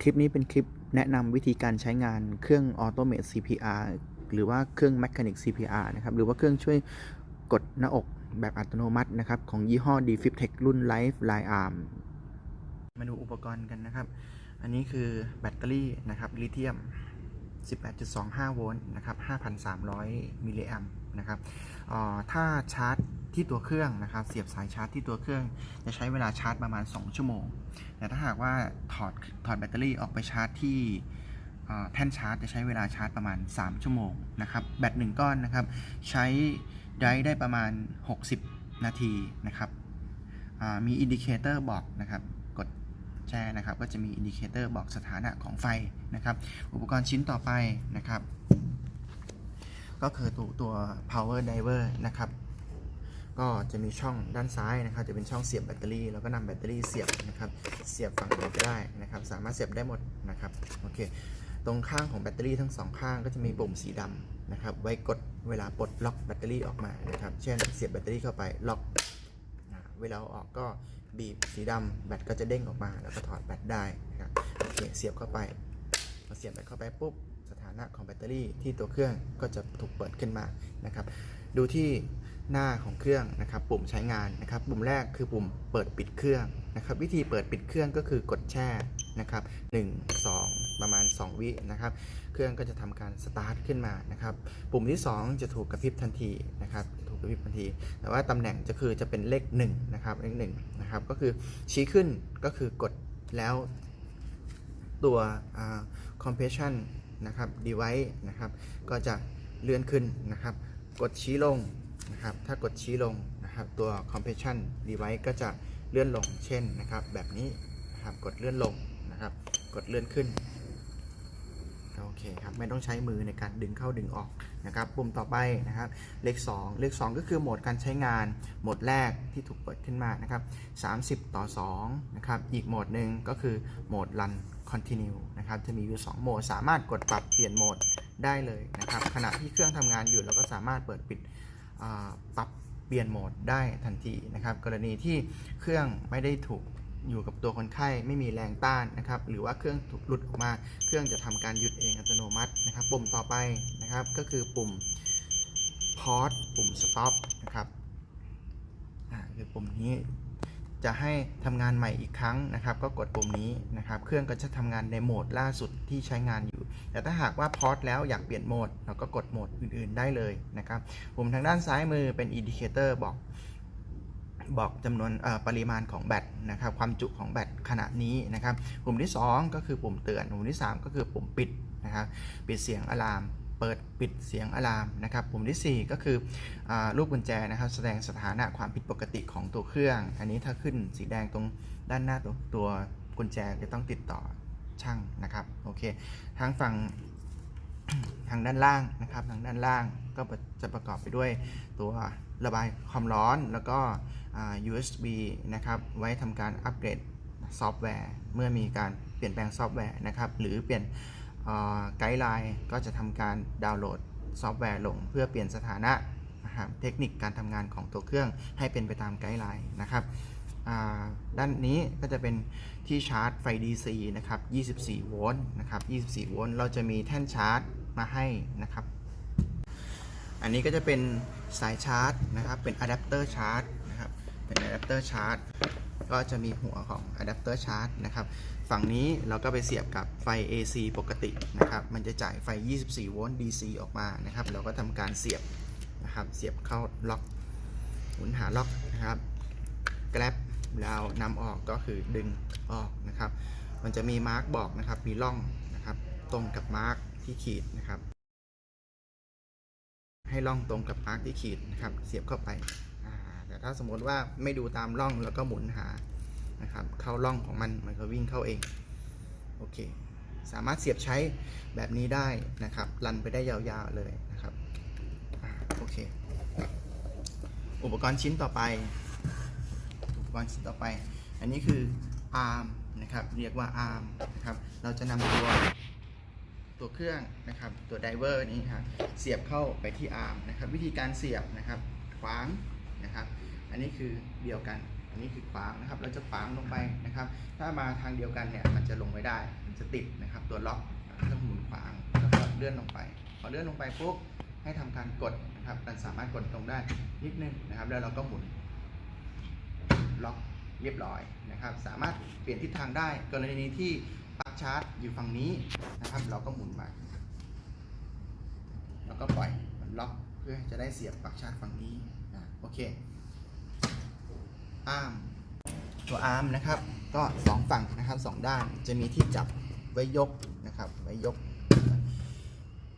คลิปนี้เป็นคลิปแนะนำวิธีการใช้งานเครื่อง Automate CPR หรือว่าเครื่อง Mechanic CPR นะครับ หรือว่าเครื่องช่วยกดหน้าอกแบบอัตโนมัตินะครับ ของยี่ห้อ d f i p t e c h รุ่น Life Line Arm มาดูอุปกรณ์กันนะครับ อันนี้คือแบตเตอรี่นะครับลิเธียม 18.25 โวลต์นะครับ 5,300 มิลลิแอมป์นะครับออถ้าชาร์จ ที่ตัวเครื่องนะครับ เสียบสายชาร์จที่ตัวเครื่อง จะใช้เวลาชาร์จประมาณ 2 ชั่วโมง แต่ถ้าหากว่าถอดถอดแบตเตอรี่ออกไปชาร์จที่แท่นชาร์จจะใช้เวลาชาร์จประมาณ 3 ชั่วโมงนะครับ แบตหนึ่งก้อนนะครับ ใช้ได้ได้ประมาณ 60 นาทีนะครับมีอินดิเคเตอร์บอกนะครับกดแช่นะครับ ก็จะมีอินดิเคเตอร์บอกสถานะของไฟนะครับ อุปกรณ์ชิ้นต่อไปนะครับ ก็คือตัวตัว power diver นะครับ ก็จะมีช่องด้านซ้ายนะครับ จะเป็นช่องเสียบแบตเตอรี่แล้วก็นำแบตเตอรี่เสียบนะครับ เสียบฝั่งไหนก็ได้นะครับ สามารถเสียบได้หมดนะครับโอเค ตรงข้างของแบตเตอรี่ทั้งสองข้างก็จะมีปุ่มสีดำนะครับ ไว้กดเวลาปลดล็อกแบตเตอรี่ออกมานะครับ เช่นเสียบแบตเตอรี่เข้าไปล็อกเวลาออกก็บีบสีดำแบตก็จะเด้งออกมา แล้วก็ถอดแบตได้นะครับโอเคเสียบเข้าไปพอเสียบแบตเข้าไปปุ๊บสถานะของแบตเตอรี่ที่ตัวเครื่องก็จะถูกเปิดขึ้นมานะครับ ดูที่หน้าของเครื่องนะครับปุ่มใช้งานนะครับปุ่มแรกคือปุ่มเปิดปิดเครื่องนะครับวิธีเปิดปิดเครื่องก็คือกดแช่นะครับ1 2 ประมาณ 2 วินะครับเครื่องก็จะทำการสตาร์ทขึ้นมานะครับปุ่มที่ 2 จะถูกกระพริบทันทีนะครับถูกกระพริบทันที แต่ว่าตำแหน่งจะคือจะเป็นเลข1นะครับเลข1นะครับก็คือชี้ขึ้นก็คือกดแล้วตัวอ่า compression นะครับ device นะครับก็จะเลื่อนขึ้นนะครับ กดชี้ลงนะครับ ถ้ากดชี้ลงนะครับ ตัว compression device ก็จะเลื่อนลง เช่นนะครับ แบบนี้นะครับ กดเลื่อนลงนะครับ กดเลื่อนขึ้น โอเคครับ ไม่ต้องใช้มือในการดึงเข้าดึงออกนะครับ ปุ่มต่อไปนะครับ เลข 2 เลข 2 ก็คือโหมดการใช้งาน โหมดแรกที่ถูกเปิดขึ้นมานะครับ 30 ต่อ 2 นะครับ อีกโหมดหนึ่งก็คือโหมด run continue นะครับ จะมีอยู่ 2 โหมด สามารถกดปรับเปลี่ยนโหมด ได้เลยนะครับขณะที่เครื่องทำงานอยู่เราก็สามารถเปิดปิดปรับเปลี่ยนโหมดได้ทันทีนะครับ กรณีที่เครื่องไม่ได้ถูกอยู่กับตัวคนไข้ไม่มีแรงต้านนะครับหรือว่าเครื่องถูกหลุดออกมา เครื่องจะทำการหยุดเองอัตโนมัตินะครับ ปุ่มต่อไปนะครับก็คือปุ่ม pause ปุ่ม stop นะครับคือปุ่มนี้ จะให้ทำงานใหม่อีกครั้งนะครับ ก็กดปุ่มนี้นะครับ เครื่องก็จะทำงานในโหมดล่าสุดที่ใช้งานอยู่ แต่ถ้าหากว่าพอสแล้วอยากเปลี่ยนโหมด เราก็กดโหมดอื่น ๆ ได้เลยนะครับปุ่มทางด้านซ้ายมือเป็นอินดิเคเตอร์บอกบอกจำนวนปริมาณของแบตนะครับความจุของแบตขณะนี้นะครับ ปุ่มที่ 2 ก็คือปุ่มเตือน ปุ่มที่ 3 ก็คือปุ่มปิดนะครับปิดเสียงอะลาม เปิดปิดเสียงอะลามนะครับ ปุ่มทีสี่4 ก็คืออารูปกุญแจนะครับ แสดงสถานะความผิดปกติของตัวเครื่อง อันนี้ถ้าขึ้นสีแดงตรงด้านหน้าตัวตัวกุญแจจะต้องติดต่อช่างนะครับโอเคทางฝั่งทางด้านล่างนะครับทางด้านล่างก็จะประกอบไปด้วยตัวระบายความร้อนแล้วก็ USB นะครับ ไว้ทำการอัปเกรดซอฟต์แวร์ เมื่อมีการเปลี่ยนแปลงซอฟต์แวร์นะครับ หรือเปลี่ยน ไกด์ไลน์ก็จะทำการดาวน์โหลดซอฟต์แวร์ลง เพื่อเปลี่ยนสถานะนะครับเทคนิคการทำงานของตัวเครื่องให้เป็นไปตามไกด์ไลน์นะครับด้านนี้ก็จะเป็นที่ชาร์จไฟ DC นะครับ 24 โวลต์นะครับ 24 โวลต์ เราจะมีแท่นชาร์จมาให้นะครับ อันนี้ก็จะเป็นสายชาร์จนะครับ เป็นอะแดปเตอร์ชาร์จนะครับ เป็นอะแดปเตอร์ชาร์จ ก็จะมีหัวของอะแดปเตอร์ชาร์จนะครับ ฝั่งนี้เราก็ไปเสียบกับไฟ AC ปกตินะครับ มันจะจ่ายไฟ 24 โวลต์ DC ออกมานะครับ เราก็ทำการเสียบนะครับ เสียบเข้าล็อกหมุนหาล็อกนะครับแกลบแล้วนำออกก็คือดึงออกนะครับ มันจะมีมาร์กบอกนะครับ มีร่องนะครับ ตรงกับมาร์กที่ขีดนะครับ ให้ร่องตรงกับมาร์กที่ขีดนะครับ เสียบเข้าไป ถ้าสมมติว่าไม่ดูตามร่องแล้วก็หมุนหานะครับเข้าร่องของมันมันก็วิ่งเข้าเอง โอเค สามารถเสียบใช้แบบนี้ได้นะครับ รันไปได้ยาวๆเลยนะครับอโอเค อุปกรณ์ชิ้นต่อไป อุปกรณ์ชิ้นต่อไป อันนี้คือ ARM นะครับ เรียกว่า ARM นะครับ เราจะนำตัวตัวเครื่องนะครับตัวไดเวอร์นี้ครับเสียบเข้าไปที่อาร์มนะครับ วิธีการเสียบนะครับขวาง นะครับ อันนี้คือเดียวกัน อันนี้คือขวางนะครับ เราจะขวางลงไปนะครับ ถ้ามาทางเดียวกันเนี่ยมันจะลงไม่ได้ มันจะติดนะครับ ตัวล็อกต้องหมุนขวางแล้วก็เลื่อนลงไป พอเลื่อนลงไปปุ๊บให้ทำการกดนะครับ มันสามารถกดลงได้นิดนึงนะครับ แล้วเราก็หมุนล็อกเรียบร้อยนะครับ สามารถเปลี่ยนทิศทางได้ กรณีที่ปลั๊กชาร์จอยู่ฝั่งนี้นะครับ เราก็หมุนมาแล้วก็ปล่อยมันล็อกเพื่อจะได้เสียบปลั๊กชาร์จฝั่งนี้ เคอาร์มตัวอาร์มนะครับ ก็สองฝั่งนะครับสองด้านจะมีที่จับไว้ยกนะครับไว้ยก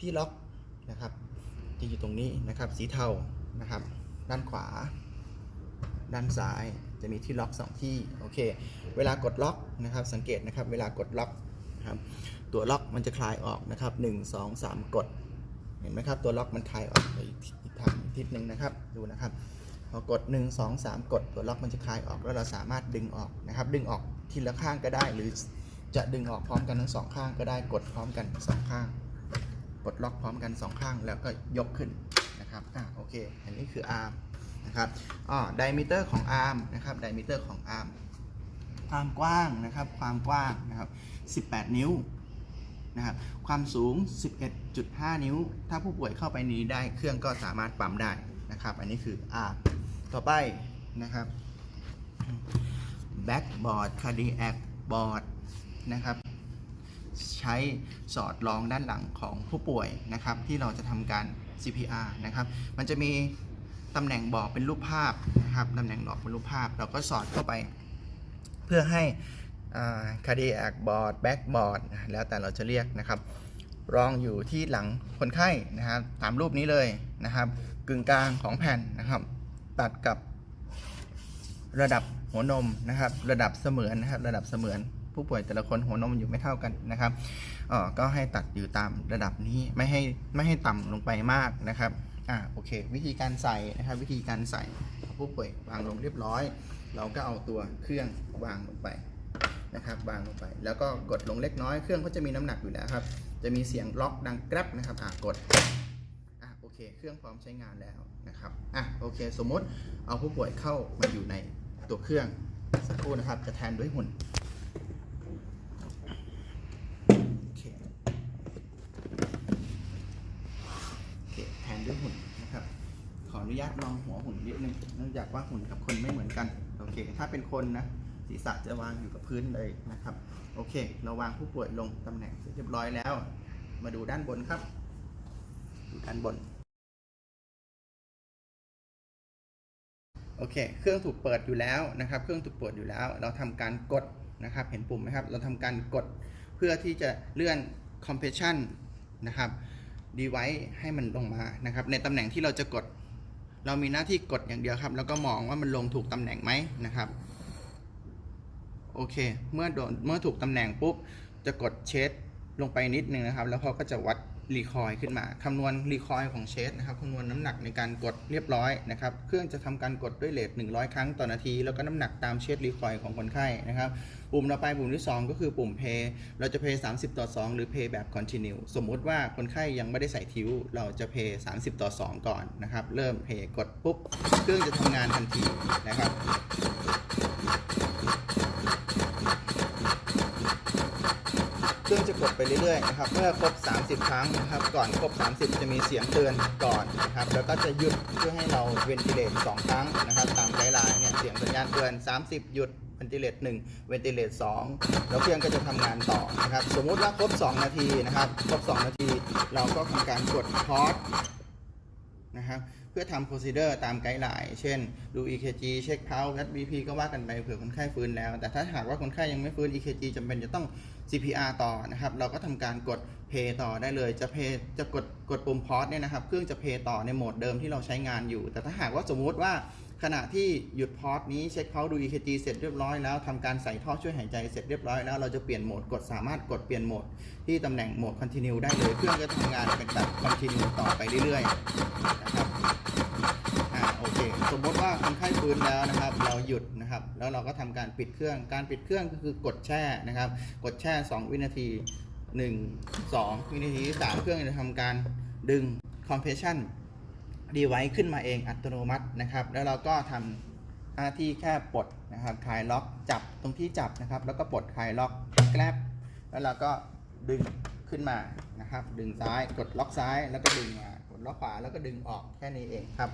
ที่ล็อกนะครับจะอยู่ตรงนี้นะครับสีเทานะครับ ด้านขวา ด้านซ้ายจะมีที่ล็อก 2 ที่โอเค เวลากดล็อกนะครับ สังเกตนะครับ เวลากดล็อกนะครับ ตัวล็อกมันจะคลายออกนะครับ 1 2 3 กด เห็นไหมครับ ตัวล็อกมันคลายออกไปอีกทางทิศหนึ่งนะครับ ดูนะครับ พอกด 1 2 3 กดตัวล็อกมันจะคลายออกแล้วเราสามารถดึงออกนะครับ ดึงออกทีละข้างก็ได้ หรือจะดึงออกพร้อมกันทั้งสองข้างก็ได้กดพร้อมกันสองข้างกดล็อกพร้อมกันสองข้างแล้วก็ยกขึ้นนะครับอ่าโอเค อันนี้คืออาร์มนะครับอ๋อไดมิเตอร์ของอาร์มนะครับไดมิเตอร์ของอาร์มความกว้างนะครับความกว้างนะครับ18 นิ้วนะครับความสูง 11.5 นิ้ว ถ้าผู้ป่วยเข้าไปนี้ได้เครื่องก็สามารถปั๊มได้ นะครับ อันนี้คืออาร์มต่อไปนะครับ backboard cardiac board นะครับ ใช้สอดรองด้านหลังของผู้ป่วยนะครับ ที่เราจะทำการ CPR นะครับ มันจะมีตำแหน่งบอกเป็นรูปภาพนะครับตำแหน่งบอกเป็นรูปภาพ เราก็สอดเข้าไป เพื่อให้คาร์ดิแอคบอร์ดแบ็กบอร์ดแล้วแต่เราจะเรียกนะครับ รองอยู่ที่หลังคนไข้นะครับตามรูปนี้เลยนะครับ กึ่งกลางของแผ่นนะครับ ตัดกับระดับหัวนมนะครับ ระดับเสมือนนะครับ ระดับเสมือนผู้ป่วยแต่ละคนหัวนมอยู่ไม่เท่ากันนะครับออก็ให้ตัดอยู่ตามระดับนี้ไม่ให้ไม่ให้ต่ำลงไปมากนะครับอ่าโอเค วิธีการใส่นะครับ วิธีการใส่ผู้ป่วยวางลงเรียบร้อย เราก็เอาตัวเครื่องวางลงไป นะครับวางลงไป แล้วก็กดลงเล็กน้อยเครื่องก็จะมีน้ำหนักอยู่แล้วครับ จะมีเสียงล็อกดังกร็บนะครับอ่ากดอะโอเค เครื่องพร้อมใช้งานแล้วนะครับอะโอเค สมมติเอาผู้ป่วยเข้ามาอยู่ในตัวเครื่องสักครู่นะครับ จะแทนด้วยหุ่นโอเคโอเคแทนด้วยหุ่นนะครับ ขออนุญาตลองหัวหุ่นนิดนึงเนื่องจากว่าหุ่นกับคนไม่เหมือนกัน โอเค ถ้าเป็นคนนะ ศีรษะจะวางอยู่กับพื้นเลยนะครับ โอเค เราวางผู้ป่วยลงตำแหน่งเสร็จเรียบร้อยแล้ว มาดูด้านบนครับ ดูด้านบน โอเค เครื่องถูกเปิดอยู่แล้วนะครับ เครื่องถูกเปิดอยู่แล้ว เราทำการกดนะครับ เห็นปุ่มไหมครับ เราทำการกดเพื่อที่จะเลื่อน compression นะครับ device ให้มันลงมานะครับ ในตำแหน่งที่เราจะกด เรามีหน้าที่กดอย่างเดียวครับ แล้วก็มองว่ามันลงถูกตำแหน่งไหมนะครับ โอเค เมื่อโดนเมื่อถูกตำแหน่งปุ๊บ จะกดเชดลงไปนิดนึงนะครับ แล้วเขาก็จะวัดรีคอยล์ขึ้นมาคำนวณรีคอยล์ของเชดนะครับคำนวณน้ำหนักในการกดเรียบร้อยนะครับ เครื่องจะทำการกดด้วยเรท100 ครั้งต่อนาที แล้วก็น้ำหนักตามเชดรีคอยล์ของคนไข้นะครับ ปุ่มต่อไปปุ่มที่ 2 ก็คือปุ่ม Pay เราจะ Pay 30 ต่อ 2 หรือ Pay แบบ Continue สมมุติว่าคนไข้ยังไม่ได้ใส่ทิวเราจะ Pay 30 ต่อ 2 ก่อนนะครับ เริ่ม Pay กดปุ๊บ เครื่องจะทำงานทันทีนะครับ เครื่องจะ กดไปเรื่อยๆนะครับเมื่อครบ 30 ครั้งนะครับ ก่อนครบ 30 จะมีเสียงเตือนก่อนนะครับ แล้วก็จะหยุดเพื่อให้เราเวนติเลต2ครั้งนะครับ ตามไกด์ไลน์เนี่ยเสียงสัญญาณเตือน 30 หยุดเวนติเลต1เวนติเลต2แล้วเครื่องก็จะทำงานต่อนะครับ สมมุติว่าครบ 2 นาทีนะครับ ครบ 2 นาที เราก็ทำการกดพอสนะครับ พื่อทำ procedure ตามไกด์ไลน์ เช่น ดู EKG เช็คเพาวัด BP ก็ว่ากันไปเผื่อคนไข้ฟื้นแล้ว แต่ถ้าหากว่าคนไข้ยังไม่ฟื้น EKG จำเป็นจะต้อง CPR ต่อนะครับ เราก็ทำการกด Pay ต่อได้เลย จะ Pay จะกดกดปุ่ม Pause เนี่ยนะครับ เครื่องจะ Pay ต่อในโหมดเดิมที่เราใช้งานอยู่ แต่ถ้าหากว่าสมมุติว่าขณะที่หยุดพอสนี้เช็คเพาดู EKG เสร็จเรียบร้อยแล้วทำการใส่ท่อช่วยหายใจเสร็จเรียบร้อยแล้วเราจะเปลี่ยนโหมดกดสามารถกดเปลี่ยนโหมดที่ตำแหน่งโหมด Continue ได้เลย เครื่องจะทำงานเป็นแบบ Continue ต่อไปเรื่อยๆนะครับ สมมติว่าคนไข้ฟื้นแล้วนะครับ เราหยุดนะครับ แล้วเราก็ทำการปิดเครื่อง การปิดเครื่องก็คือกดแช่นะครับ กดแช่ 2 วินาที 1 2 วินาทีที่3เครื่องจะทำการดึง compression ดีไว้ขึ้นมาเองอัตโนมัตินะครับ แล้วเราก็ทหน้าที่แค่ปลดนะครับคลายล็อกจับตรงที่จับนะครับ แล้วก็ปลดคลายล็อกแกลบแล้วเราก็ดึงขึ้นมานะครับ ดึงซ้ายกดล็อกซ้ายแล้วก็ดึงมากดล็อกขวาแล้วก็ดึงออกแค่นี้เองครับ